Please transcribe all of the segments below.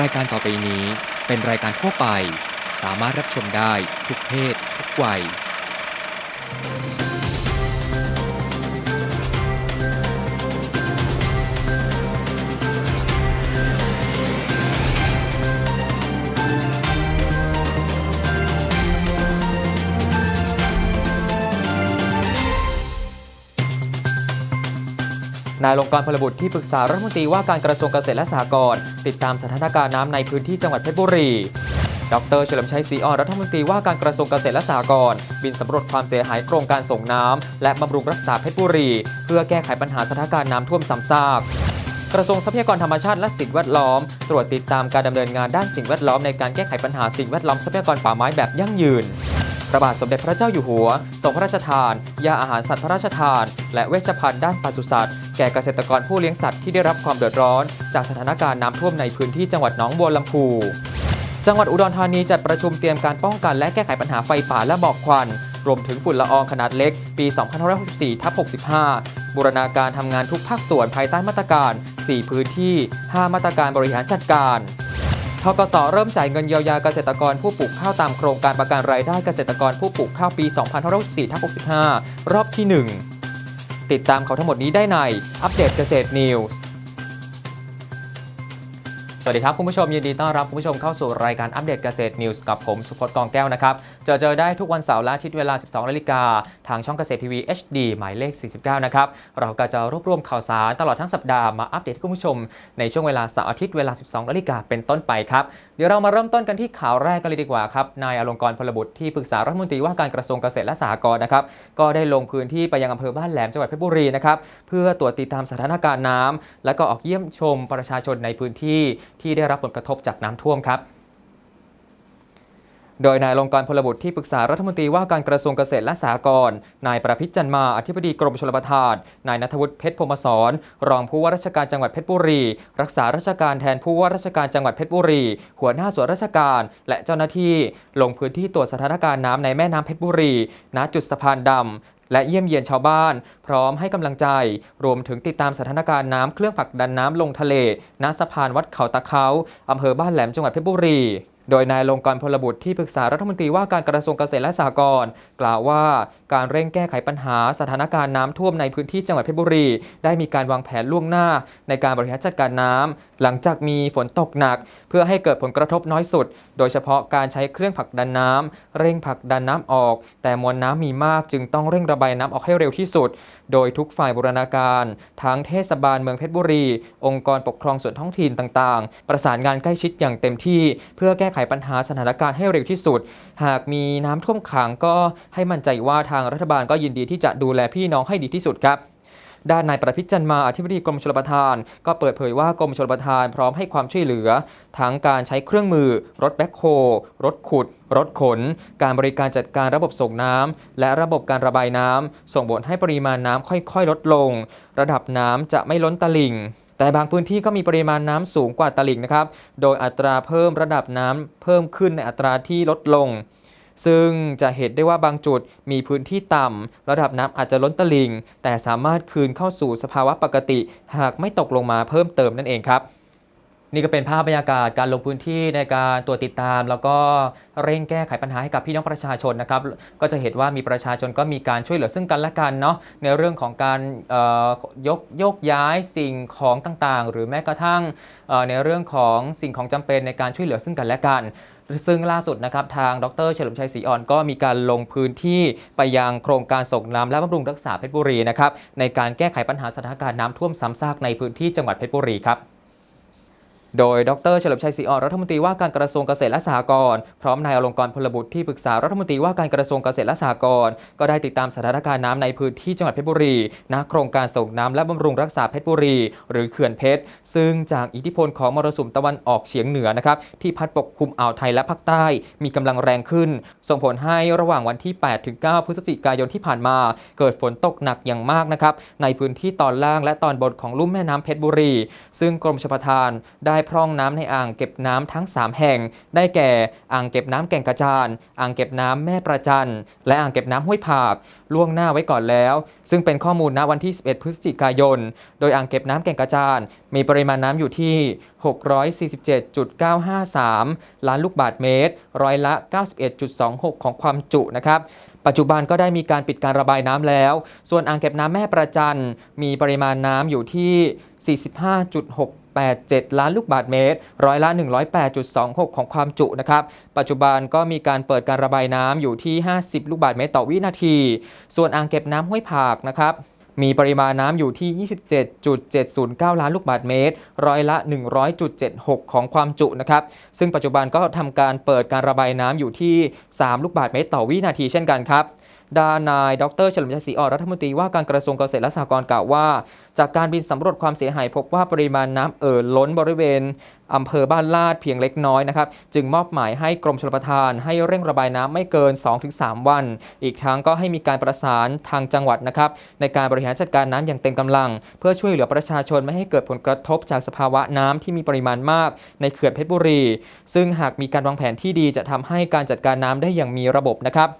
รายการต่อไปนี้เป็นรายการทั่วไป สามารถรับชมได้ทุกเพศ ทุกวัย นายลงกรพลบุตรที่ปรึกษารัฐมนตรีว่าการกระทรวงเกษตรและสหกรณ์ติดตามสถานการณ์น้ำในพื้นที่จังหวัดเพชรบุรี ดรเฉลิมชัยศรีอ่อนรัฐมนตรีว่าการกระทรวงเกษตรและสหกรณ์บินสำรวจความเสียหายโครงการส่งน้ำและบำรุงรักษาเพชรบุรี เพื่อแก้ไขปัญหาสถานการณ์น้ำท่วมซ้ำซากกระทรวงทรัพยากรธรรมชาติและสิ่งแวดล้อม ตรวจติดตามการดำเนินงานด้านสิ่งแวดล้อมในการแก้ไขปัญหาสิ่งแวดล้อมทรัพยากรป่าไม้แบบยั่งยืน ระบาทสมเด็จพระเจ้าอยู่หัวทรงพระราชทาน ยาอาหารสัตว์พระราชทาน และเวชภัณฑ์ด้านปศุสัตว์ แก่เกษตรกรผู้เลี้ยงสัตว์ที่ได้รับความเดือดร้อน จากสถานการณ์น้ำท่วมในพื้นที่จังหวัดหนองบัวลำพูจังหวัดอุดรธานีจัดประชุมเตรียมการป้องกันและแก้ไขปัญหาไฟป่าและหมอกควัน รวมถึงฝุ่นละอองขนาดเล็ก ปี2564ทับ65 บูรณาการทำงานทุกภาคส่วนภายใต้มาตรการ 4 พื้นที่ 5 มาตรการบริหารจัดการ ทกสเริ่มจ่ายเงินเยียวยาเกษตรกรผู้ปลูกข้าวตามโครงการประกันรายได้เกษตรกรผู้ปลูกข้าวปี 2564ทับ65 รอบที่ 1 ติดตามเขาทั้งหมดนี้ได้ในอัปเดตเกษตรนิวส์ สวัสดีครับคุณผู้ชมยินดีต้อนรับคุณผู้ชมเข้าสู่รายการอัปเดตเกษตรนิวส์กับผมสุพจน์กองแก้วนะครับเจอเจอได้ทุกวันเสาร์และอาทิตย์เวลา 12นาฬิกาทางช่องเกษตรทีวี HD หมายเลข 49 นะครับเราก็จะรวบรวมข่าวสารตลอดทั้งสัปดาห์มาอัปเดตให้คุณผู้ชม ในช่วงเวลาเสาร์อาทิตย์เวลา 12นาฬิกาเป็นต้นไปครับเดี๋ยวเรามาเริ่มต้นกันที่ข่าวแรกกันเลยดีกว่าครับนายอลงกรณ์พลบุตรที่ปรึกษารัฐมนตรีว่าการกระทรวงเกษตรและสหกรณ์นะครับก็ได้ลงพื้นที่ไปยังอำเภอบ้านแหลมจังหวัดเพชรบุรีนะครับเพื่อตรวจติดตามสถานการณ์น้ำและก็ออกเยี่ยมชมประชาชนในพื้นที่ที่ได้รับผลกระทบจากน้ำท่วมครับ โดยนายลงกรพลบุตรที่ปรึกษารัฐมนตรีว่าการกระทรวงเกษตรและสหกรณ์นายประพิจันมาอธิบดีกรมชลประทานนายนัทวุฒิเพชรพรมสอนรองผู้ว่าราชการจังหวัดเพชรบุรี รักษาราชการแทนผู้ว่าราชการจังหวัดเพชรบุรี หัวหน้าส่วนราชการ และเจ้าหน้าที่ ลงพื้นที่ตรวจสถานการณ์น้ำในแม่น้ำเพชรบุรีณจุดสะพานดำ และเยี่ยมเยียนชาวบ้าน พร้อมให้กำลังใจ รวมถึงติดตามสถานการณ์น้ำเครื่องผลักดันน้ำลงทะเลณสะพานวัดเขาตะเขาอำเภอบ้านแหลมจังหวัดเพชรบุรี โดยนายลงกรพลบุตรที่ปรึกษารัฐมนตรีว่าการกระทรวงเกษตรและสหกรณ์กล่าวว่าการเร่งแก้ไขปัญหาสถานการณ์น้ำท่วมในพื้นที่จังหวัดเพชรบุรี ได้มีการวางแผนล่วงหน้า ในการบริหารจัดการน้ำหลังจากมีฝนตกหนัก เพื่อให้เกิดผลกระทบน้อยสุด โดยเฉพาะการใช้เครื่องผลักดันน้ำเร่งผลักดันน้ำออก แต่มวลน้ำมีมากจึงต้องเร่งระบายน้ำออกให้เร็วที่สุด โดยทุกฝ่ายบูรณาการทั้งเทศบาลเมืองเพชรบุรี องค์กรปกครองส่วนท้องถิ่นต่าง ๆ ประสานงานใกล้ชิดอย่างเต็มที่ เพื่อแก้ไขปัญหาสถานการณ์ให้เร็วที่สุด หากมีน้ำท่วมขังก็ให้มั่นใจว่าทางรัฐบาลก็ยินดีที่จะดูแลพี่น้องให้ดีที่สุดครับด้านนายประพิจันมาอธิบดีกรมชลประทาน ก็เปิดเผยว่ากรมชลประทานพร้อมให้ความช่วยเหลือ ทั้งการใช้เครื่องมือ รถแบ็คโฮรถขุด รถขน การบริการจัดการระบบส่งน้ำและระบบการระบายน้ำส่งผลให้ปริมาณน้ำค่อยๆ ลดลง ระดับน้ำจะไม่ล้นตลิ่ง แต่บางพื้นที่ก็มีปริมาณน้ำสูงกว่าตลิ่งนะครับ โดยอัตราเพิ่มระดับน้ำเพิ่มขึ้นในอัตราที่ลดลง ซึ่งจะเห็นได้ว่าบางจุดมีพื้นที่ต่ำระดับน้ำอาจจะล้นตลิ่ง แต่สามารถคืนเข้าสู่สภาวะปกติ หากไม่ตกลงมาเพิ่มเติมนั่นเองครับ นี่ก็เป็นภาพบรรยากาศการลงพื้นที่ในการตรวจติดตาม แล้วก็เร่งแก้ไขปัญหาให้กับพี่น้องประชาชนนะครับก็จะเห็นว่ามีประชาชนก็มีการช่วยเหลือซึ่งกันและกันเนาะในเรื่องของการยกยกย้ายสิ่งของต่างๆ หรือแม้กระทั่งในเรื่องของสิ่งของจำเป็นในการช่วยเหลือซึ่งกันและกันซึ่งล่าสุดนะครับทางดรเฉลิมชัยศรีอ่อนก็มีการลงพื้นที่ไปยังโครงการส่งน้ำและบำรุงรักษาเพชรบุรีนะครับในการแก้ไขปัญหาสถานการณ์น้ำท่วมซ้ำซากในพื้นที่จังหวัดเพชรบุรีครับ โดย ดรเฉลิมชัยศรีอ่อนรัฐมนตรีว่าการกระทรวงเกษตรและสหกรณ์พร้อมนายอลงกรณพลบุตรที่ปรึกษารัฐมนตรีว่าการกระทรวงเกษตรและสหกรณ์ก็ได้ติดตามสถานการณ์น้ำในพื้นที่จังหวัดเพชรบุรีณโครงการส่งน้ำและบำรุงรักษาเพชรบุรี หรือเขื่อนเพชร ซึ่งจากอิทธิพลของมรสุมตะวันออกเฉียงเหนือนะครับที่พัดปกคลุมอ่าวไทยและภาคใต้ มีกำลังแรงขึ้น ส่งผลให้ระหว่างวันที่ 8 ถึง 9 พฤศจิกายนที่ผ่านมา เกิดฝนตกหนักอย่างมากนะครับในพื้นที่ตอนล่างและตอนบนของลุ่มแม่น้ำเพชรบุรี ซึ่งกรมชลประทานได้พร่องน้ำในอ่างเก็บน้ำทั้ง 3 แห่ง ได้แก่อ่างเก็บน้ำแก่งกระจานอ่างเก็บน้ำแม่ประจัน และอ่างเก็บน้ำห้วยผาก ล่วงหน้าไว้ก่อนแล้ว ซึ่งเป็นข้อมูลณวันที่ 11 พฤศจิกายน โดยอ่างเก็บน้ำแก่งกระจานมีปริมาณน้ำอยู่ที่ 647.953 ล้านลูกบาศก์เมตร ร้อยละ 91.26 ของความจุนะครับปัจจุบันก็ได้มีการปิดการระบายน้ำแล้ว ส่วนอ่างเก็บน้ำแม่ประจันมีปริมาณน้ำอยู่ที่ 45.6 45.687 ล้านลูกบาศก์เมตร ร้อยละ 108.26 ของความจุนะครับ ปัจจุบันก็มีการเปิดการระบายน้ำอยู่ที่ 50 ลูกบาศก์เมตรต่อวินาที ส่วนอ่างเก็บน้ำห้วยผากนะครับมีปริมาณน้ำอยู่ที่ 27.709 ล้านลูกบาศก์เมตร ร้อยละ 100.76 ของความจุนะครับ ซึ่งปัจจุบันก็ทำการเปิดการระบายน้ำอยู่ที่ 3 ลูกบาศก์เมตรต่อวินาทีเช่นกันครับ ด้านนาย ดรเฉลิมชัยศรีอ่อนรัฐมนตรีว่าการกระทรวงเกษตรและสหกรณ์กล่าวว่า จากการบินสำรวจความเสียหายพบว่าปริมาณน้ำเอ่อล้นบริเวณอำเภอบ้านลาดเพียงเล็กน้อยนะครับ จึงมอบหมายให้กรมชลประทาน ให้เร่งระบายน้ำไม่เกิน 2-3 วัน อีกทั้งก็ให้มีการประสานทางจังหวัดนะครับ ในการบริหารจัดการน้ำอย่างเต็มกำลัง เพื่อช่วยเหลือประชาชนไม่ให้เกิดผลกระทบจากสภาวะน้ำที่มีปริมาณมาก ในเขื่อนเพชรบุรี ซึ่งหากมีการวางแผนที่ดีจะทำให้การจัดการน้ำได้อย่างมีระบบนะครับ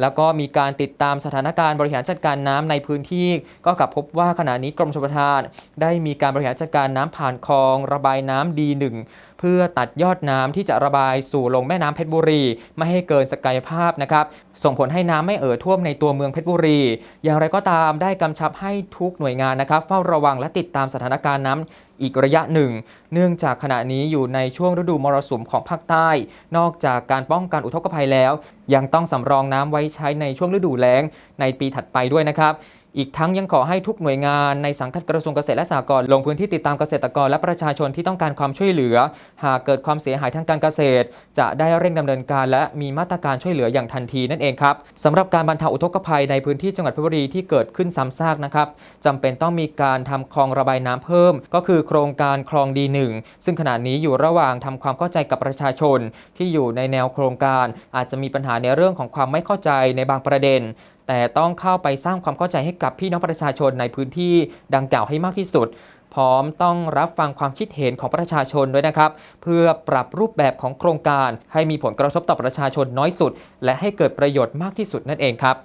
แล้วก็มีการติดตามสถานการณ์บริหารจัดการน้ำในพื้นที่ ก็กลับพบว่าขณะนี้กรมชลประทาน ได้มีการบริหารจัดการน้ำผ่านคลอง ระบายน้ำดีหนึ่งเพื่อตัดยอดน้ำที่จะระบายสู่ลงแม่น้ำเพชรบุรี ไม่ให้เกินศักยภาพนะครับ ส่งผลให้น้ำไม่เอ่อท่วมในตัวเมืองเพชรบุรี อย่างไรก็ตามได้กำชับให้ทุกหน่วยงานนะครับ เฝ้าระวังและติดตามสถานการณ์น้ำ อีกระยะหนึ่ง เนื่องจากขณะนี้อยู่ในช่วงฤดูมรสุมของภาคใต้ นอกจากการป้องกันอุทกภัยแล้ว ยังต้องสำรองน้ำไว้ใช้ในช่วงฤดูแล้งในปีถัดไปด้วยนะครับอีกทั้งยังขอให้ทุกหน่วยงานในสังกัดกระทรวงเกษตรและสหกรณ์ลงพื้นที่ติดตามเกษตรกรและประชาชนที่ต้องการความช่วยเหลือ หากเกิดความเสียหายทางการเกษตร จะได้เร่งดำเนินการ และมีมาตรการช่วยเหลืออย่างทันทีนั่นเองครับสำหรับการบรรเทาอุทกภัยในพื้นที่จังหวัดเพชรบุรีที่เกิดขึ้นซ้ำซากนะครับจำเป็นต้องมีการทำคลองระบายน้ำเพิ่ม ก็คือโครงการคลองดีหนึ่งซึ่งขณะนี้อยู่ระหว่างทำความเข้าใจกับประชาชน ที่อยู่ในแนวโครงการ อาจจะมีปัญหาในเรื่องของความไม่เข้าใจในบางประเด็น แต่ต้องเข้าไปสร้างความเข้าใจให้กับพี่น้องประชาชนในพื้นที่ดังกล่าวให้มากที่สุด พร้อมต้องรับฟังความคิดเห็นของประชาชนด้วยนะครับ เพื่อปรับรูปแบบของโครงการ ให้มีผลกระทบต่อประชาชนน้อยสุด และให้เกิดประโยชน์มากที่สุดนั่นเองครับ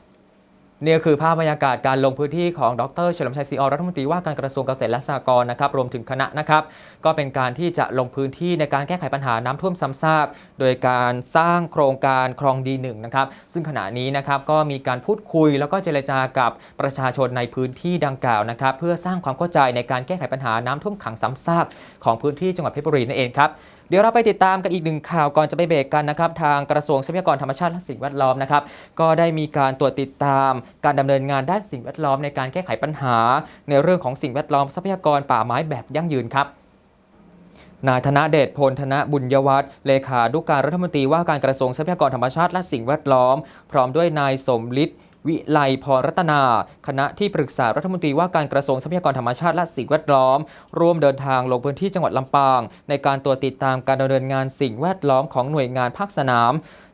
นี่คือภาพบรรยากาศการลงพื้นที่ของดรเฉลิมชัยศรีอรรัฐมนตรีว่าการกระทรวงเกษตรและสหกรณ์นะครับรวมถึงคณะนะครับก็เป็นการที่จะลงพื้นที่ในการแก้ไขปัญหาน้ำท่วมซ้ำซาก โดยการสร้างโครงการคลองดีหนึ่งนะครับซึ่งขณะนี้นะครับก็มีการพูดคุยแล้วก็เจรจากับประชาชนในพื้นที่ดังกล่าวนะครับเพื่อสร้างความเข้าใจในการแก้ไขปัญหาน้ำท่วมขังซ้ำซากของพื้นที่จังหวัดเพชรบุรีนั่นเองครับ ดี๋ยวเราไปติดตามกันอีกหนึ่งข่าวก่อนจะไปเบรกกันนะครับทางกระทรวงทรัพยากรธรรมชาติและสิ่งแวดล้อมนะครับก็ได้มีการตรวจติดตามการดำเนินงานด้านสิ่งแวดล้อมในการแก้ไขปัญหา ในเรื่องของสิ่งแวดล้อมทรัพยากรป่าไม้แบบยั่งยืนครับนายธนเดชพลธนบุญยวัฒน์เลขานุการรัฐมนตรีว่าการกระทรวงทรัพยากรธรรมชาติและสิ่งแวดล้อม พร้อมด้วยนายสมฤทธิ์ วิไลพรรัตนา คณะที่ปรึกษารัฐมนตรีว่าการกระทรวงทรัพยากรธรรมชาติและสิ่งแวดล้อม ร่วมเดินทางลงพื้นที่จังหวัดลำปาง ในการตรวจติดตามการดำเนินงานสิ่งแวดล้อมของหน่วยงานภาคสนาม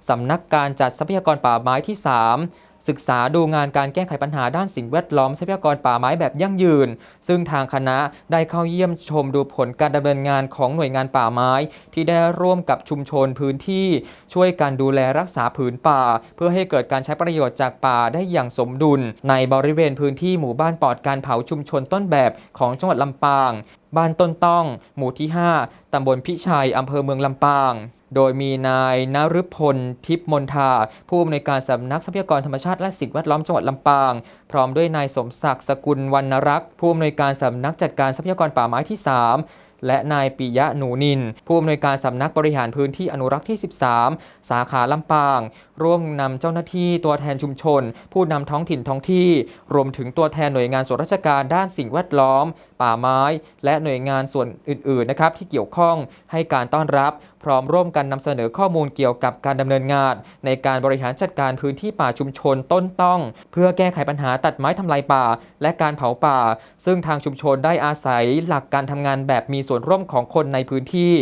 สำนักการจัดทรัพยากรป่าไม้ที่ 3 ศึกษาดูงานการแก้ไขปัญหาด้านสิ่งแวดล้อมทรัพยากรป่าไม้แบบยั่งยืน ซึ่งทางคณะได้เข้าเยี่ยมชมดูผลการดำเนินงานของหน่วยงานป่าไม้ ที่ได้ร่วมกับชุมชนพื้นที่ ช่วยการดูแลรักษาผืนป่า เพื่อให้เกิดการใช้ประโยชน์จากป่าได้อย่างสมดุล ในบริเวณพื้นที่หมู่บ้านปลอดการเผาชุมชนต้นแบบของจังหวัดลำปาง บ้านต้นต้อง หมู่ที่ 5 ตำบลพิชัยอำเภอเมืองลำปาง โดยมีนายนฤพลทิพมนทา ผู้อำนวยการสำนักทรัพยากรธรรมชาติและสิ่งแวดล้อมจังหวัดลำปาง พร้อมด้วยนายสมศักดิ์สกุลวรรณรักษ์ผู้อำนวยการสำนักจัดการทรัพยากรป่าไม้ที่ 3 และนายปิยะหนูนิน ผู้อำนวยการสำนักบริหารพื้นที่อนุรักษ์ที่ 13 สาขาลำปาง ร่วมนำเจ้าหน้าที่ตัวแทนชุมชน ผู้นำท้องถิ่นท้องที่ รวมถึงตัวแทนหน่วยงานส่วนราชการด้านสิ่งแวดล้อม ป่าไม้ และหน่วยงานส่วนอื่นๆนะครับที่เกี่ยวข้องให้การต้อนรับ พร้อมร่วมกันนำเสนอข้อมูลเกี่ยวกับการดำเนินงาน ในการบริหารจัดการพื้นที่ป่าชุมชนต้นต้อง เพื่อแก้ไขปัญหาตัดไม้ทำลายป่า และการเผาป่า ซึ่งทางชุมชนได้อาศัยหลักการทำงานแบบมีส่วนร่วมของคนในพื้นที่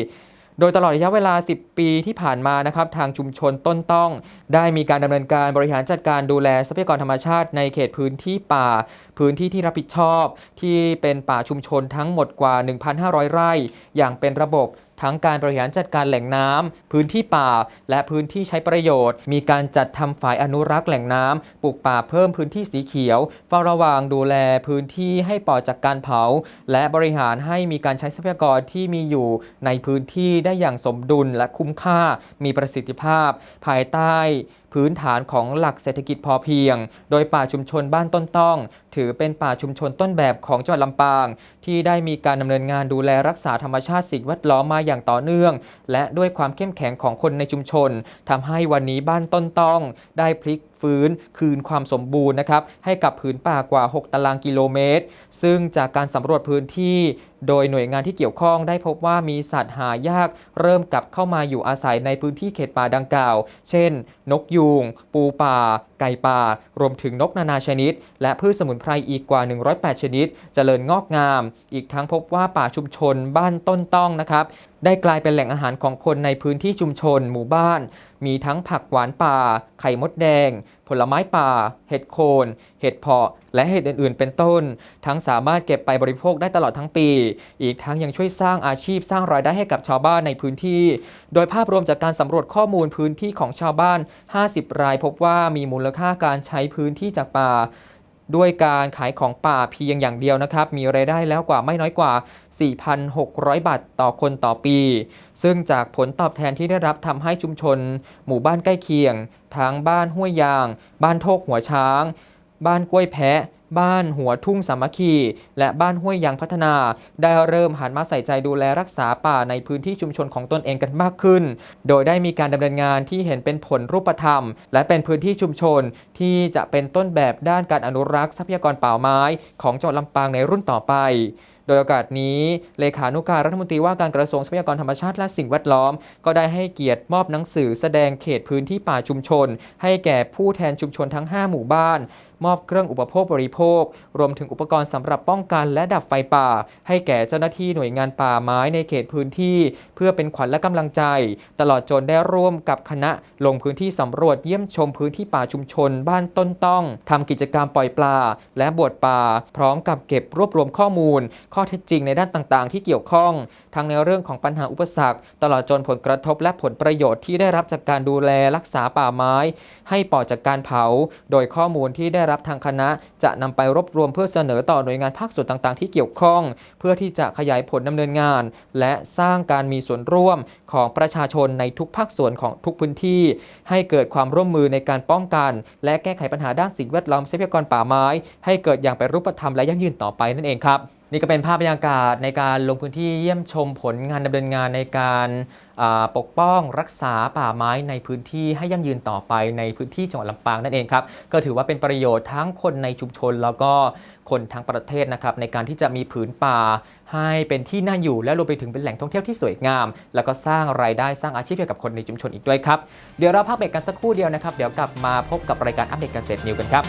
โดยตลอดระยะเวลา 10 ปีที่ผ่านมานะครับทางชุมชนต้นต้อง ได้มีการดำเนินการบริหารจัดการดูแลทรัพยากรธรรมชาติในเขตพื้นที่ป่า พื้นที่ที่รับผิดชอบ ที่เป็นป่าชุมชนทั้งหมดกว่า 1,500 ไร่ อย่างเป็นระบบ ทั้งการบริหารจัดการแหล่งน้ำพื้นที่ป่า และพื้นที่ใช้ประโยชน์ มีการจัดทำฝ่ายอนุรักษ์แหล่งน้ำปลูกป่าเพิ่มพื้นที่สีเขียวเฝ้าระวังดูแลพื้นที่ให้ปลอดจากการเผา และบริหารให้มีการใช้ทรัพยากรที่มีอยู่ในพื้นที่ได้อย่างสมดุลและคุ้มค่า มีประสิทธิภาพ ภายใต้พื้นฐานของหลักเศรษฐกิจพอเพียง โดยป่าชุมชนบ้านต้นต้อง ถือเป็นป่าชุมชนต้นแบบของจังหวัดลำปาง ที่ได้มีการดำเนินงานดูแลรักษาธรรมชาติสิ่งแวดล้อมมาอย่างต่อเนื่อง และด้วยความเข้มแข็งของคนในชุมชนทำให้วันนี้บ้านต้นต้อง ได้พลิกฟื้นคืนความสมบูรณ์นะครับให้กับผืนป่ากว่า 6 ตารางกิโลเมตร ซึ่งจากการสำรวจพื้นที่โดยหน่วยงานที่เกี่ยวข้องได้พบว่ามีสัตว์หายากเริ่มกลับเข้ามาอยู่อาศัยในพื้นที่เขตป่าดังกล่าว เช่น นกยูง ปูป่า ไก่ป่า รวมถึงนกนานาชนิด และพืชสมุนไพรอีกกว่า 108 ชนิดเจริญงอกงาม อีกทั้งพบว่าป่าชุมชนบ้านต้นต้องนะครับได้กลายเป็นแหล่งอาหารของคนในพื้นที่ชุมชนหมู่บ้าน มีทั้งผักหวานป่า ไข่มดแดง ผลไม้ป่า เห็ดโคน เห็ดเพาะ และเห็ดอื่นๆ เป็นต้น ทั้งสามารถเก็บไปบริโภคได้ตลอดทั้งปี อีกทั้งยังช่วยสร้างอาชีพสร้างรายได้ให้กับชาวบ้านในพื้นที่ โดยภาพรวมจากการสำรวจข้อมูลพื้นที่ของชาวบ้าน 50 รายพบว่ามีมูลค่าการใช้พื้นที่จากป่า ด้วยการขายของป่าเพียงอย่างเดียวนะครับ มีรายได้แล้วกว่าไม่น้อยกว่า 4,600 บาทต่อคนต่อปี ซึ่งจากผลตอบแทนที่ได้รับทำให้ชุมชน หมู่บ้านใกล้เคียง ทั้งบ้านห้วยยาง บ้านโทกหัวช้าง บ้านกล้วยแพะ บ้านหัวทุ่งสามัคคี และบ้านห้วยยางพัฒนา ได้เริ่มหันมาใส่ใจดูแลรักษาป่าในพื้นที่ชุมชนของตนเองกันมากขึ้น โดยได้มีการดำเนินงานที่เห็นเป็นผลรูปธรรม และเป็นพื้นที่ชุมชนที่จะเป็นต้นแบบด้านการอนุรักษ์ทรัพยากรป่าไม้ ของจังหวัดลำปางในรุ่นต่อไปโดยโอกาสนี้ เลขานุการรัฐมนตรีว่าการกระทรวงทรัพยากรธรรมชาติและสิ่งแวดล้อม ก็ได้ให้เกียรติมอบหนังสือแสดงเขตพื้นที่ป่าชุมชน ให้แก่ผู้แทนชุมชนทั้ง 5 หมู่บ้านมอบเครื่องอุปโภคบริโภค รวมถึงอุปกรณ์สำหรับป้องกันและดับไฟป่า ให้แก่เจ้าหน้าที่หน่วยงานป่าไม้ในเขตพื้นที่ เพื่อเป็นขวัญและกำลังใจ ตลอดจนได้ร่วมกับคณะลงพื้นที่สำรวจเยี่ยมชมพื้นที่ป่าชุมชน บ้านต้นต้องทำกิจกรรมปล่อยปลา และบวชป่า พร้อมกับเก็บรวบรวมข้อมูล ข้อเท็จจริงในด้านต่างๆ ที่เกี่ยวข้อง ทั้งในเรื่องของปัญหาอุปสรรค ตลอดจนผลกระทบและผลประโยชน์ที่ได้รับจากการดูแลรักษาป่าไม้ ให้ปลอดจากการเผา โดยข้อมูลที่ได้รับทางคณะ จะนำไปรวบรวมเพื่อเสนอต่อหน่วยงานภาคส่วนต่างๆ ที่เกี่ยวข้อง เพื่อที่จะขยายผลดำเนินงาน และสร้างการมีส่วนร่วมของประชาชนในทุกภาคส่วนของทุกพื้นที่ ให้เกิดความร่วมมือในการป้องกัน และแก้ไขปัญหาด้านสิ่งแวดล้อมทรัพยากรป่าไม้ ให้เกิดอย่างเป็นรูปธรรมและยั่งยืนต่อไปนั่นเองครับนี่ก็เป็นภาพบรรยากาศในการลงพื้นที่เยี่ยมชมผลงานดำเนินงานในการ ปกป้องรักษาป่าไม้ในพื้นที่ให้ยั่งยืนต่อไปในพื้นที่จังหวัดลำปางนั่นเองครับก็ถือว่าเป็นประโยชน์ทั้งคนในชุมชนแล้วก็คนทั้งประเทศนะครับในการที่จะมีผืนป่า ให้เป็นที่น่าอยู่และรวมไปถึงเป็นแหล่งท่องเที่ยวที่สวยงาม แล้วก็สร้างรายได้สร้างอาชีพให้กับคนในชุมชนอีกด้วยครับเดี๋ยวเราพักเบรกกันสักครู่เดียวนะครับเดี๋ยวกลับมาพบกับรายการอัปเดตเกษตรนิวกันครับ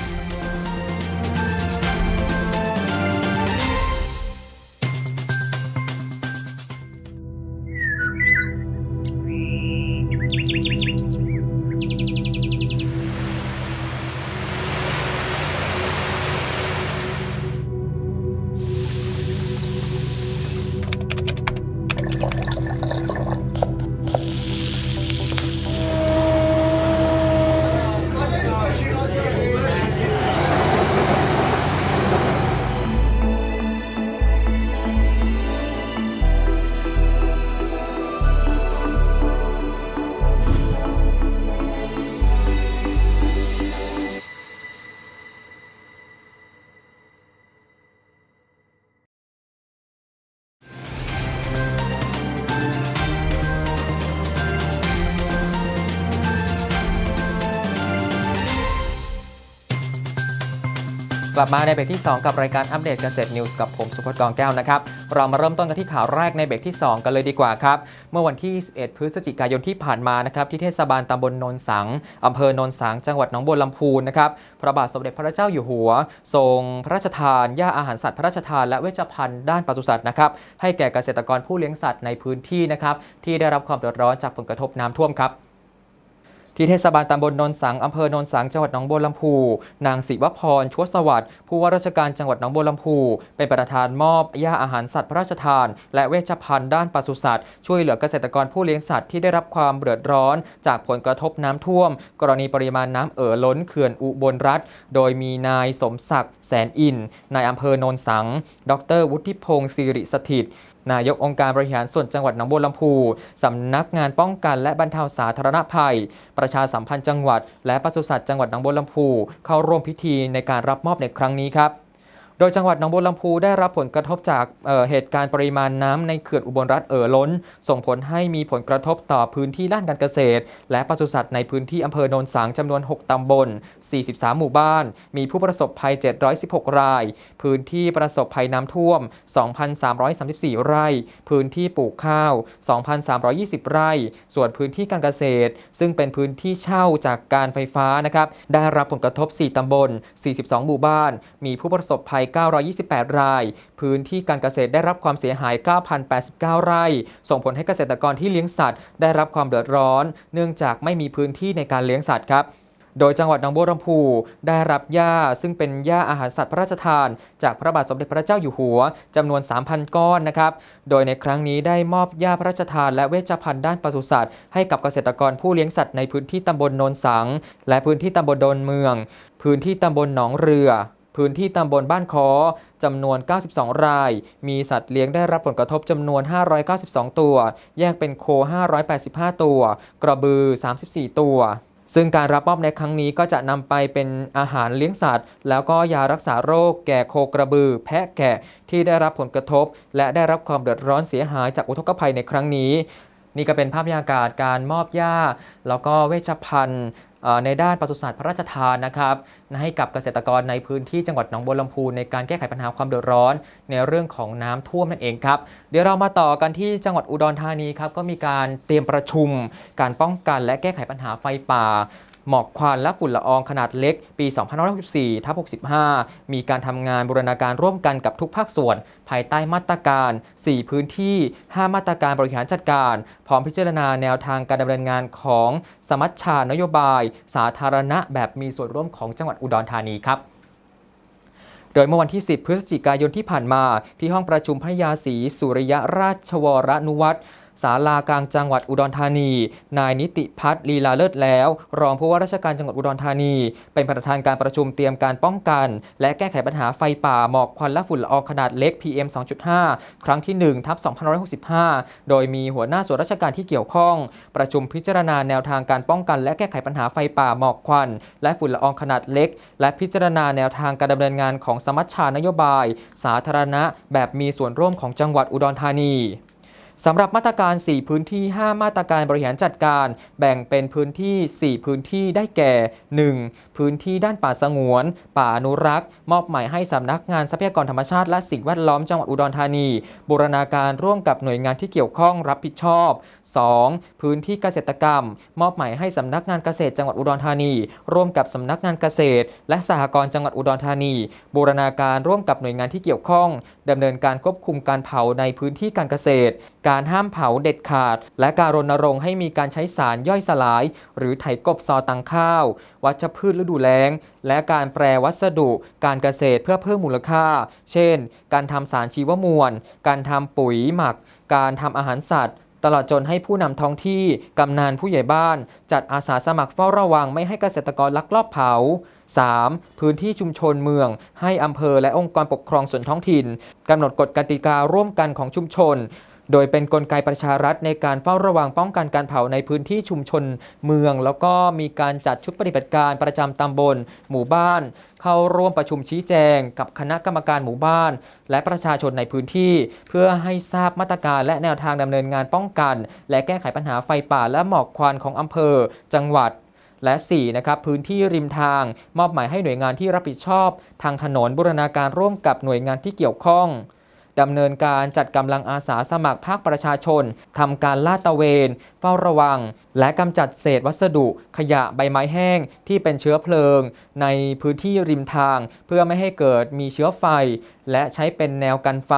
กลับมาในเบรกที่ 2 กับรายการอัปเดตเกษตรนิวส์กับผมสุพจน์กองแก้วนะครับ เรามาเริ่มต้นกันที่ข่าวแรกในเบรกที่ 2 กันเลยดีกว่าครับ เมื่อวันที่21พฤศจิกายนที่ผ่านมานะครับ ที่เทศบาลตำบลนนสังอำเภอนนสัง จังหวัดหนองบัวลำพูนนะครับ พระบาทสมเด็จพระเจ้าอยู่หัว ทรงพระราชทานหญ้าอาหารสัตว์พระราชทานและเวชภัณฑ์ด้านปศุสัตว์นะครับให้แก่เกษตรกรผู้เลี้ยงสัตว์ในพื้นที่นะครับที่ได้รับความเดือดร้อนจากผลกระทบน้ำท่วมครับ ที่เทศบาลตำบลนนสังอำเภอโนนสังจังหวัดหนองบัวลำพู นางศิวพรชวสวัสดิ์ผู้ว่าราชการจังหวัดหนองบัวลำพู เป็นประธานมอบยาอาหารสัตว์พระราชทาน และเวชภัณฑ์ด้านปศุสัตว์ ช่วยเหลือเกษตรกรผู้เลี้ยงสัตว์ที่ได้รับความเดือดร้อน จากผลกระทบน้ำท่วม กรณีปริมาณน้ำเอ่อล้นเขื่อนอุบลรัฐ โดยมีนายสมศักดิ์แสนอินนายอำเภอโนนสัง ดร วุฒิพงศ์สิริสถิต นายกองค์การบริหารส่วนจังหวัดหนองบัวลำพูสำนักงานป้องกันและบรรเทาสาธารณภัย ประชาสัมพันธ์จังหวัด และปศุสัตว์จังหวัดหนองบัวลำพูเข้าร่วมพิธีในการรับมอบในครั้งนี้ครับ โดยจังหวัดหนองบัวลำพูได้รับผลกระทบจากเเหตุการณ์ปริมาณน้ำในเขื่อนอุบลรัฐเอ่อล้น ส่งผลให้มีผลกระทบต่อพื้นที่ด้านการเกษตร และปศุสัตว์ในพื้นที่อำเภอโนนสังจำนวน 6ตำบล 43 หมู่บ้าน มีผู้ประสบภัย 716 ราย พื้นที่ประสบภัยน้ำท่วม 2,334 ไร่ พื้นที่ปลูกข้าว 2,320 ไร่ ส่วนพื้นที่การเกษตร ซึ่งเป็นพื้นที่เช่าจากการไฟฟ้านะครับได้รับผลกระทบ 4ตำบล 42 หมู่บ้าน มีผู้ประสบภัย928 ราย พื้นที่การเกษตรได้รับความเสียหาย 9,089 ไร่ ส่งผลให้เกษตรกรที่เลี้ยงสัตว์ ได้รับความเดือดร้อน เนื่องจากไม่มีพื้นที่ในการเลี้ยงสัตว์ครับโดยจังหวัดหนองบัวลำพูได้รับหญ้าซึ่งเป็นหญ้าอาหารสัตว์พระราชทาน จากพระบาทสมเด็จพระเจ้าอยู่หัวจำนวน 3,000 ก้อนนะครับ โดยในครั้งนี้ได้มอบหญ้าพระราชทาน และเวชภัณฑ์ด้านปศุสัตว์ให้กับเกษตรกรผู้เลี้ยงสัตว์ในพื้นที่ตำบลโนนสัง และพื้นที่ตำบลโดนเมือง พื้นที่ตำบลหนองเรือ พื้นที่ตำบลบ้านคอจำนวน 92 ราย มีสัตว์เลี้ยงได้รับผลกระทบจำนวน 592 ตัว แยกเป็นโค 585 ตัว กระบือ 34 ตัวซึ่งการรับมอบในครั้งนี้ก็จะนำไปเป็นอาหารเลี้ยงสัตว์ แล้วก็ยารักษาโรคแก่โคกระบือ แพะแกะที่ได้รับผลกระทบ และได้รับความเดือดร้อนเสียหายจากอุทกภัยในครั้งนี้ นี่ก็เป็นภาพบรรยากาศการมอบหญ้า แล้วก็เวชภัณฑ์ ในด้านปศุสัตว์พระราชทานนะครับให้กับเกษตรกรในพื้นที่จังหวัดหนองบัวลำพูในการแก้ไขปัญหาความเดือดร้อน ในเรื่องของน้ำท่วมนั่นเองครับเดี๋ยวเรามาต่อกันที่จังหวัดอุดรธานีครับก็มีการเตรียมประชุม การป้องกันและแก้ไขปัญหาไฟป่า หมอกควันและฝุ่นละอองขนาดเล็ก ปี 2564ทับ65 มีการทำงานบูรณาการร่วมกันกับทุกภาคส่วน ภายใต้มาตรการ 4 พื้นที่ 5 มาตรการบริหารจัดการ พร้อมพิจารณาแนวทางการดำเนินงานของสมัชชานโยบาย สาธารณะแบบมีส่วนร่วมของจังหวัดอุดรธานีครับโดยเมื่อวันที่ 10 พฤศจิกายนที่ผ่านมา ที่ห้องประชุมพระยาศรีสุริยราชวรนุวัตร ศาลากลางจังหวัดอุดรธานี นายนิติพัฒน์ลีลาเลิศแล้ว รองผู้ว่าราชการจังหวัดอุดรธานี เป็นประธานการประชุมเตรียมการป้องกัน และแก้ไขปัญหาไฟป่าหมอกควันและฝุ่นละอองขนาดเล็ก PM 2.5 ครั้งที่ 1 ทับ2565 โดยมีหัวหน้าส่วนราชการที่เกี่ยวข้อง ประชุมพิจารณาแนวทางการป้องกันและแก้ไขปัญหาไฟป่าหมอกควัน และฝุ่นละอองขนาดเล็ก และพิจารณาแนวทางการดำเนินงานของสมัชชานโยบาย สาธารณะ แบบมีส่วนร่วมของจังหวัดอุดรธานี สำหรับมาตรการ 4 พื้นที่ 5 มาตรการบริหารจัดการ แบ่งเป็นพื้นที่ 4 พื้นที่ได้แก่ 1. พื้นที่ด้านป่าสงวน ป่าอนุรักษ์ มอบหมายให้สำนักงานทรัพยากรธรรมชาติและสิ่งแวดล้อมจังหวัดอุดรธานี บูรณาการร่วมกับหน่วยงานที่เกี่ยวข้องรับผิดชอบ 2. พื้นที่เกษตรกรรม มอบหมายให้สำนักงานเกษตรจังหวัดอุดรธานี ร่วมกับสำนักงานเกษตร และสหกรณ์จังหวัดอุดรธานี บูรณาการร่วมกับหน่วยงานที่เกี่ยวข้องดำเนินการควบคุมการเผาในพื้นที่การเกษตรการห้ามเผาเด็ดขาด และการรณรงค์ให้มีการใช้สารย่อยสลาย หรือไถกบซอตังข้าว วัชพืชฤดูแล้ง และการแปรวัสดุ การเกษตรเพื่อเพิ่มมูลค่า เช่น การทำสารชีวมวล การทำปุ๋ยหมัก การทำอาหารสัตว์ตลอดจนให้ผู้นำท้องที่ กำนันผู้ใหญ่บ้าน จัดอาสาสมัครเฝ้าระวังไม่ให้เกษตรกรลักลอบเผา 3. พื้นที่ชุมชนเมือง ให้อำเภอและองค์กรปกครองส่วนท้องถิ่นกำหนดกฎกติการ่วมกันของชุมชน โดยเป็นนกลไกประชารัฐในการเฝ้าระวังป้องกันการเผาในพื้นที่ชุมชนเมือง แล้วก็มีการจัดชุดปฏิบัติการประจำตำบล หมู่บ้าน เข้าร่วมประชุมชี้แจง กับคณะกรรมการหมู่บ้าน และประชาชนในพื้นที่ เพื่อให้ทราบมาตรการและแนวทางดำเนินงานป้องกัน และแก้ไขปัญหาไฟป่าและหมอกควันของอำเภอ จังหวัดและ 4 นะครับ พื้นที่ริมทาง มอบหมายให้หน่วยงานที่รับผิดชอบ ทางถนนบูรณาการร่วมกับหน่วยงานที่เกี่ยวข้อง ดำเนินการจัดกำลังอาสาสมัครภาคประชาชนทำการลาดตระเวน เฝ้าระวัง และกำจัดเศษวัสดุ ขยะใบไม้แห้งที่เป็นเชื้อเพลิง ในพื้นที่ริมทาง เพื่อไม่ให้เกิดมีเชื้อไฟ และใช้เป็นแนวกันไฟ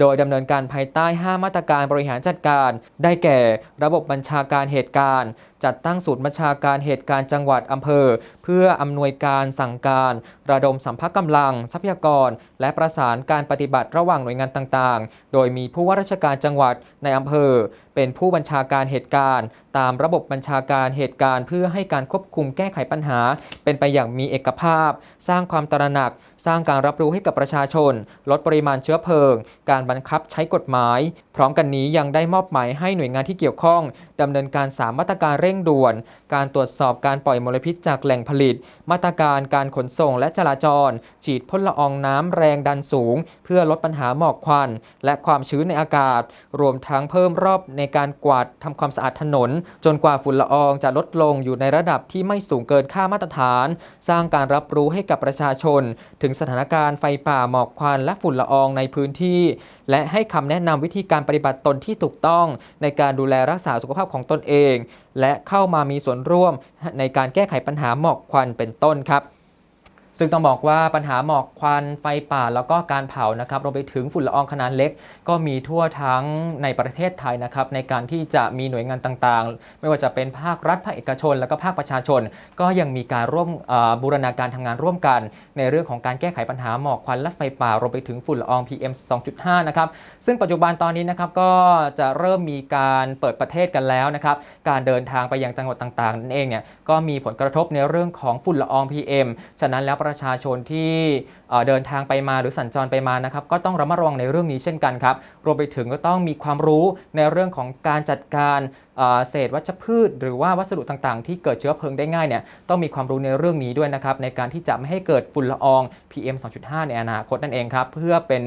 โดยดำเนินการภายใต้ 5 มาตรการบริหารจัดการ ได้แก่ ระบบบัญชาการเหตุการณ์จัดตั้งศูนย์บัญชาการเหตุการณ์จังหวัดอำเภอ เพื่ออำนวยการสั่งการ ระดมสัมภากำลัง ทรัพยากร และประสานการปฏิบัติระหว่างหน่วยงานต่างๆ โดยมีผู้ว่าราชการจังหวัดในอำเภอ เป็นผู้บัญชาการเหตุการณ์ ตามระบบบัญชาการเหตุการณ์ เพื่อให้การควบคุมแก้ไขปัญหา เป็นไปอย่างมีเอกภาพ สร้างความตระหนัก สร้างการรับรู้ให้กับประชาชน ลดปริมาณเชื้อเพลิง การบังคับใช้กฎหมาย พร้อมกันนี้ยังได้มอบหมายให้หน่วยงานที่เกี่ยวข้องดำเนินการสามมาตรการเรร่งด่วน การตรวจสอบการปล่อยมลพิษจากแหล่งผลิต มาตรการการขนส่งและจราจร ฉีดพ่นละอองน้ำแรงดันสูง เพื่อลดปัญหาหมอกควัน และความชื้นในอากาศ รวมทั้งเพิ่มรอบในการกวาดทำความสะอาดถนน จนกว่าฝุ่นละอองจะลดลงอยู่ในระดับที่ไม่สูงเกินค่ามาตรฐาน สร้างการรับรู้ให้กับประชาชน ถึงสถานการณ์ไฟป่าหมอกควันและฝุ่นละอองในพื้นที่ และให้คำแนะนำวิธีการปฏิบัติตนที่ถูกต้อง ในการดูแลรักษาสุขภาพของตนเองและเข้ามามีส่วนร่วมในการแก้ไขปัญหาหมอกควันเป็นต้นครับ ซึ่งต้องบอกว่าปัญหาหมอกควันไฟป่าแล้วก็การเผานะครับรวมไปถึงฝุ่นละอองขนาดเล็ก ก็มีทั่วทั้งในประเทศไทยนะครับในการที่จะมีหน่วยงานต่างๆ ไม่ว่าจะเป็นภาครัฐภาคเอกชน แล้วก็ภาคประชาชน ก็ยังมีการร่วมบูรณาการทำงานร่วมกัน ในเรื่องของการแก้ไขปัญหาหมอกควันและไฟป่ารวมไปถึงฝุ่นละออง PM 2.5 นะครับซึ่งปัจจุบันตอนนี้นะครับก็จะเริ่มมีการเปิดประเทศกันแล้วนะครับการเดินทางไปยังจังหวัดต่างๆนั่นเองเนี่ยก็มีผลกระทบในเรื่องของฝุ่นละออง PM ฉะนั้นแล้วประชาชนที่เดินทางไปมาหรือสัญจรไปมานะครับก็ต้องระมัดระวังในเรื่องนี้เช่นกันครับรวมไปถึงก็ต้องมีความรู้ในเรื่องของการจัดการเศษวัชพืช หรือว่าวัสดุต่างๆ ที่เกิดเชื้อเพลิงได้ง่ายเนี่ยต้องมีความรู้ในเรื่องนี้ด้วยนะครับในการที่จะไม่ให้เกิดฝุ่นละออง PM 2.5 ในอนาคตนั่นเองครับเพื่อเป็น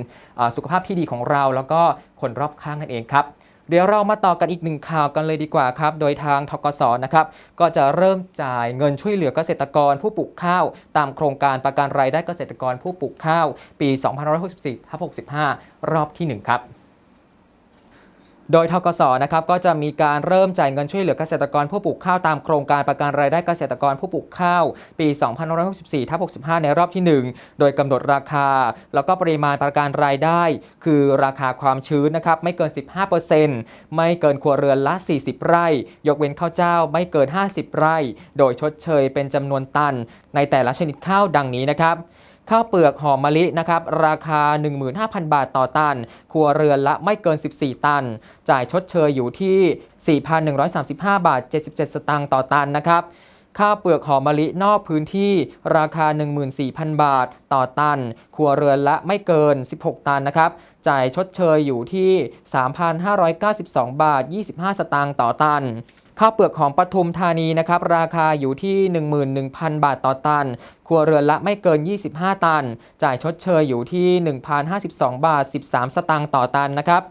สุขภาพที่ดีของเราแล้วก็คนรอบข้างนั่นเองครับ เดี๋ยวเรามาต่อกันอีกหนึ่งข่าวกันเลยดีกว่าครับ โดยทางทกศนะครับก็จะเริ่มจ่ายเงินช่วยเหลือเกษตรกรผู้ปลูกข้าว ตามโครงการประกันรายได้เกษตรกรผู้ปลูกข้าว ปี 2564ทับ65 รอบที่ 1 ครับ โดยทกสนะครับก็จะมีการเริ่มจ่ายเงินช่วยเหลือเกษตรกรผู้ปลูกข้าวตามโครงการประกันรายได้เกษตรกรผู้ปลูกข้าว ปี 2564ทับ65 ในรอบที่ 1 โดยกำหนดราคา แล้วก็ปริมาณประกันรายได้ คือราคาความชื้นนะครับไม่เกิน 15%ไม่เกินครัวเรือนละ 40 ไร่ ยกเว้นข้าวเจ้าไม่เกิน 50 ไร่ โดยชดเชยเป็นจำนวนตัน ในแต่ละชนิดข้าวดังนี้นะครับ ข้าวเปลือกหอมมะลินะครับราคา 15,000 บาทต่อตัน ครัวเรือนละไม่เกิน 14 ตัน จ่ายชดเชยอยู่ที่ 4,135 บาท 77 สตางค์ต่อตันนะครับข้าวเปลือกหอมมะลินอกพื้นที่ราคา 14,000 บาทต่อตัน ครัวเรือนละไม่เกิน 16 ตันนะครับ จ่ายชดเชยอยู่ที่ 3,592 บาท 25 สตางค์ต่อตัน ข้าวเปลือกของปทุมธานีนะครับราคาอยู่ที่ 11,000 บาทต่อตัน ครัวเรือนละไม่เกิน 25 ตัน จ่ายชดเชยอยู่ที่ 1,052 บาท 13 สตางค์ต่อตันนะครับ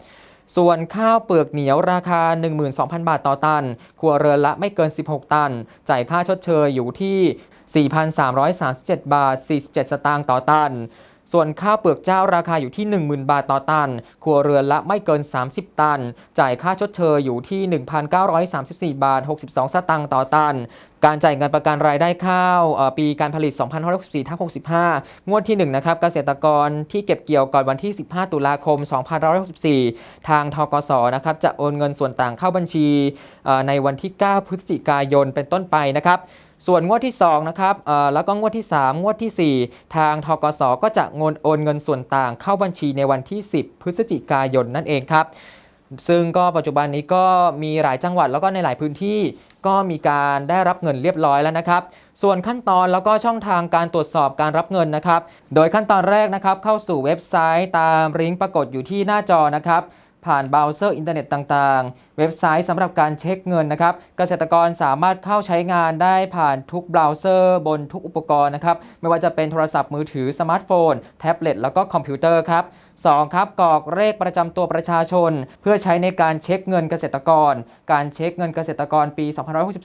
ส่วนข้าวเปลือกเหนียวราคา 12,000 บาทต่อตัน ครัวเรือนละไม่เกิน 16 ตัน จ่ายค่าชดเชยอยู่ที่ 4,337 บาท 47 สตางค์ต่อตัน ส่วนข้าวเปลือกเจ้าราคาอยู่ที่ 10,000 บาทต่อตัน ครัวเรือนละไม่เกิน 30 ตัน จ่ายค่าชดเชยอยู่ที่ 1,934 บาท 62 สตางค์ต่อตัน การจ่ายเงินประกันรายได้ข้าวปีการผลิต 2564ทับ65 งวดที่ 1 นะครับ เกษตรกรที่เก็บเกี่ยวก่อนวันที่ 15 ตุลาคม 2564 ทางทกสนะครับจะโอนเงินส่วนต่างเข้าบัญชีในวันที่ 9 พฤศจิกายนเป็นต้นไปนะครับ ส่วนงวดที่2นะครับเอ่อแล้วก็งวดที่ 3 งวดทีสี่ 4 ทางทกสก็จะงนโอนเงินส่วนต่างเข้าบัญชีในวันที่ 10 พฤศจิกายนนั่นเองครับซึ่งก็ปัจจุบันนี้ก็มีหลายจังหวัดแล้วก็ในหลายพื้นที่ก็มีการได้รับเงินเรียบร้อยแล้วนะครับ ส่วนขั้นตอนแล้วก็ช่องทางการตรวจสอบการรับเงินนะครับ โดยขั้นตอนแรกนะครับ เข้าสู่เว็บไซต์ตามลิงก์ปรากฏอยู่ที่หน้าจอนะครับ ผ่านเบราว์เซอร์อินเทอร์เน็ตต่างๆ เว็บไซต์สำหรับการเช็คเงินนะครับ เกษตรกรสามารถเข้าใช้งานได้ผ่านทุกเบราว์เซอร์บนทุกอุปกรณ์นะครับ ไม่ว่าจะเป็นโทรศัพท์มือถือสมาร์ทโฟน แท็บเล็ตแล้วก็คอมพิวเตอร์ครับ 2 ครับกรอกเลขประจำตัวประชาชน เพื่อใช้ในการเช็คเงินเกษตรกร การเช็คเงินเกษตรกรปี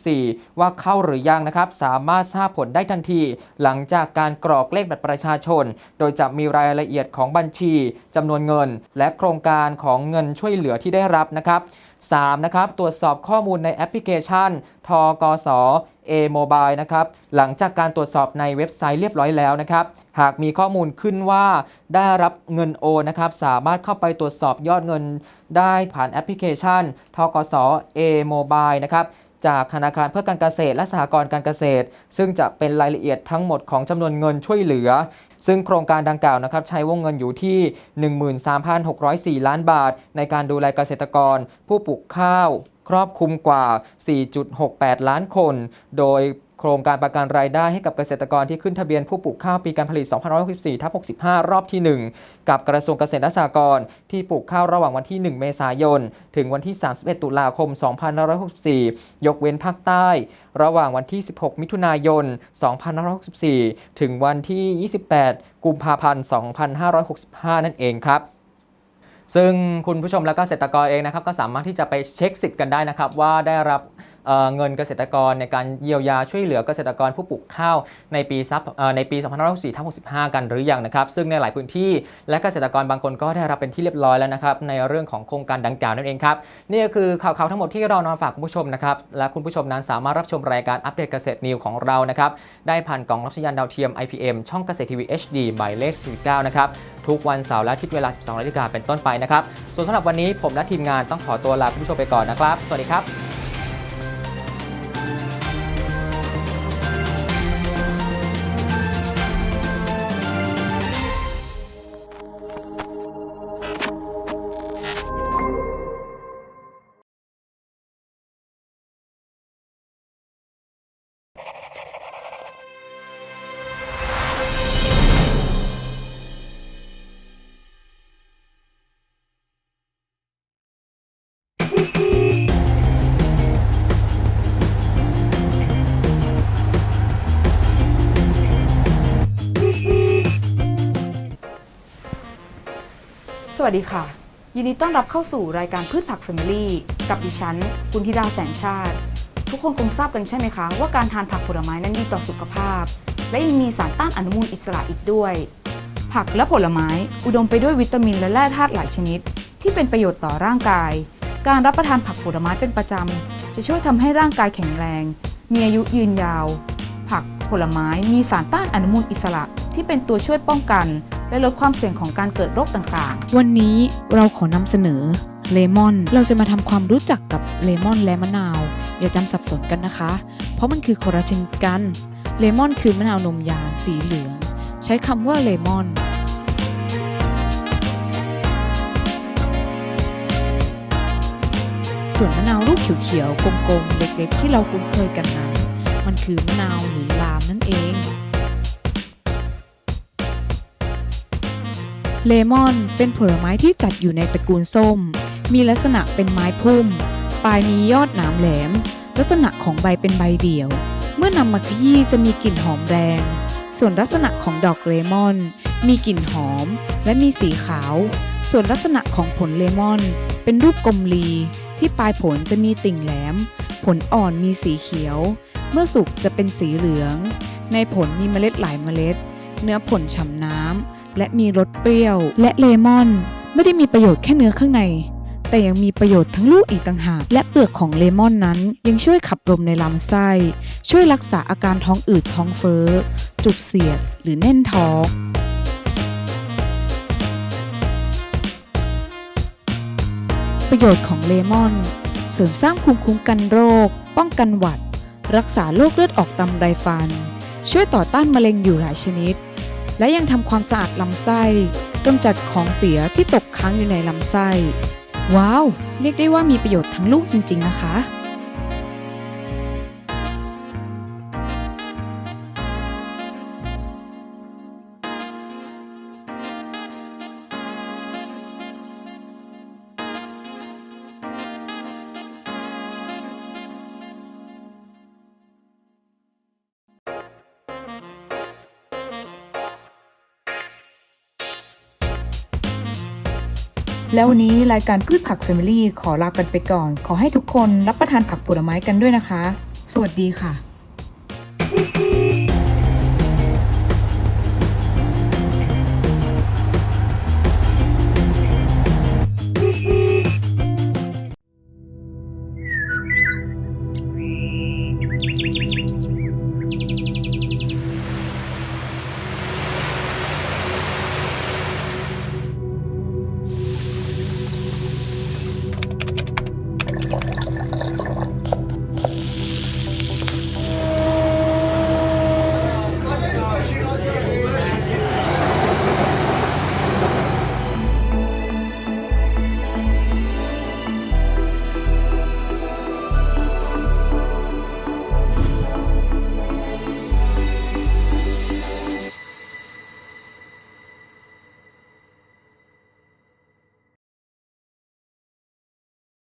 2564 ว่าเข้าหรือยังนะครับ สามารถทราบผลได้ทันที หลังจากการกรอกเลขบัตรประชาชน โดยจะมีรายละเอียดของบัญชีจำนวนเงิน และโครงการของเงินช่วยเหลือที่ได้รับนะครับ 3 นะครับตรวจสอบข้อมูลในแอปพลิเคชัน ทกส A Mobile นะครับหลังจากการตรวจสอบในเว็บไซต์เรียบร้อยแล้วนะครับ หากมีข้อมูลขึ้นว่าได้รับเงินโอนนะครับ สามารถเข้าไปตรวจสอบยอดเงินได้ผ่านแอปพลิเคชัน ทกส A Mobile นะครับจากธนาคารเพื่อการเกษตรและสหกรณ์การเกษตร ซึ่งจะเป็นรายละเอียดทั้งหมดของจำนวนเงินช่วยเหลือ ซึ่งโครงการดังกล่าวนะครับใช้วงเงินอยู่ที่ 13,604 ล้านบาท ในการดูแลเกษตรกร ผู้ปลูกข้าว ครอบคลุมกว่า 4.68 ล้านคน โดย โครงการประกันรายได้ให้กับเกษตรกรที่ขึ้นทะเบียนผู้ปลูกข้าวปีการผลิต 2564ทับ65 รอบที่ 1 กับกระทรวงเกษตรและสหกรณ์ที่ปลูกข้าวระหว่างวันที่ 1 เมษายน ถึงวันที่ 31 ตุลาคม 2564 ยกเว้นภาคใต้ ระหว่างวันที่ 16 มิถุนายน 2564 ถึงวันที่ 28 กุมภาพันธ์ 2565 นั่นเองครับซึ่งคุณผู้ชมและก็เกษตรกรเองนะครับก็สามารถที่จะไปเช็คสิทธิ์กันได้นะครับว่าได้รับ เงินเกษตรกรในการเยียวยาช่วยเหลือเกษตรกรผู้ปลูกข้าวในปีซับในปี 2564ทับ65 กันหรือยังนะครับ ซึ่งในหลายพื้นที่และเกษตรกรบางคนก็ได้รับเป็นที่เรียบร้อยแล้วนะครับในเรื่องของโครงการดังกล่าวนั่นเองครับนี่ก็คือข่าวๆทั้งหมดที่เรานำฝากคุณผู้ชมนะครับและคุณผู้ชมนั้นสามารถรับชมรายการอัปเดตเกษตรนิวของเรานะครับได้ผ่านกล่องรับสัญญาณดาวเทียม IPM ช่องเกษตรทีวี HD หมายเลข49นะครับทุกวันเสาร์และอาทิตย์เวลา 12นาฬิกาเป็นต้นไปนะครับ ส่วนสำหรับวันนี้ผมและทีมงานต้องขอตัวลาคุณผู้ชมไปก่อนนะครับ สวัสดีครับ วัสดีค่ะ ยินดีต้อนรับเข้าสู่รายการพืชผัก Family กับดิฉันกุณธิดาแสงชาติ ทุกคนคงทราบกันใช่ไหมคะ ว่าการทานผักผลไม้นั้นดีต่อสุขภาพ และยังมีสารต้านอนุมูลอิสระอีกด้วย ผักและผลไม้อุดมไปด้วยวิตามินและแร่ธาตุหลายชนิด ที่เป็นประโยชน์ต่อร่างกาย การรับประทานผักผลไม้เป็นประจำจะช่วยทำให้ร่างกายแข็งแรง มีอายุยืนยาว ผลไม้มีสารต้านอนุมูลอิสระที่เป็นตัวช่วยป้องกัน และลดความเสี่ยงของการเกิดโรคต่างๆ วันนี้เราขอนำเสนอเลมอน เราจะมาทำความรู้จักกับเลมอนและมะนาว อย่าจำสับสนกันนะคะ เพราะมันคือคนละชนิดกัน เลมอนคือมะนาวนมยานสีเหลือง ใช้คำว่าเลมอนส่วนมะนาวลูกเขียวๆกลมๆ เล็กๆ ที่เราคุ้นเคยกันนั้น มันคือมะนาวหรือลามนั่นเอง เลมอนเป็นผลไม้ที่จัดอยู่ในตระกูลส้ม มีลักษณะเป็นไม้พุ่ม ปลายมียอดหนามแหลม ลักษณะของใบเป็นใบเดี่ยว เมื่อนำมาขยี้จะมีกลิ่นหอมแรง ส่วนลักษณะของดอกเลมอน มีกลิ่นหอม และมีสีขาว ส่วนลักษณะของผลเลมอน เป็นรูปกลมรีที่ปลายผลจะมีติ่งแหลม ผลอ่อนมีสีเขียว เมื่อสุกจะเป็นสีเหลือง ในผลมีเมล็ดหลายเมล็ด เนื้อผลฉ่ำน้ำและมีรสเปรี้ยว และเลมอน ไม่ได้มีประโยชน์แค่เนื้อข้างใน แต่ยังมีประโยชน์ทั้งลูกอีกต่างหาก และเปลือกของเลมอนนั้น ยังช่วยขับลมในลำไส้ ช่วยรักษาอาการท้องอืดท้องเฟ้อ จุกเสียด หรือแน่นท้องประโยชน์ของเลมอน เสริมสร้างภูมิคุ้มกันโรค ป้องกันหวัด รักษาโรคเลือดออกตามไรฟัน ช่วยต่อต้านมะเร็งอยู่หลายชนิด และยังทำความสะอาดลำไส้กำจัดของเสียที่ตกค้างอยู่ในลำไส้ ว้าว เรียกได้ว่ามีประโยชน์ทั้งลูกจริง ๆ นะคะ แล้ววันนี้รายการพืชผัก Family ขอลากันไปก่อน ขอให้ทุกคนรับประทานผักผลไม้กันด้วยนะคะ สวัสดีค่ะ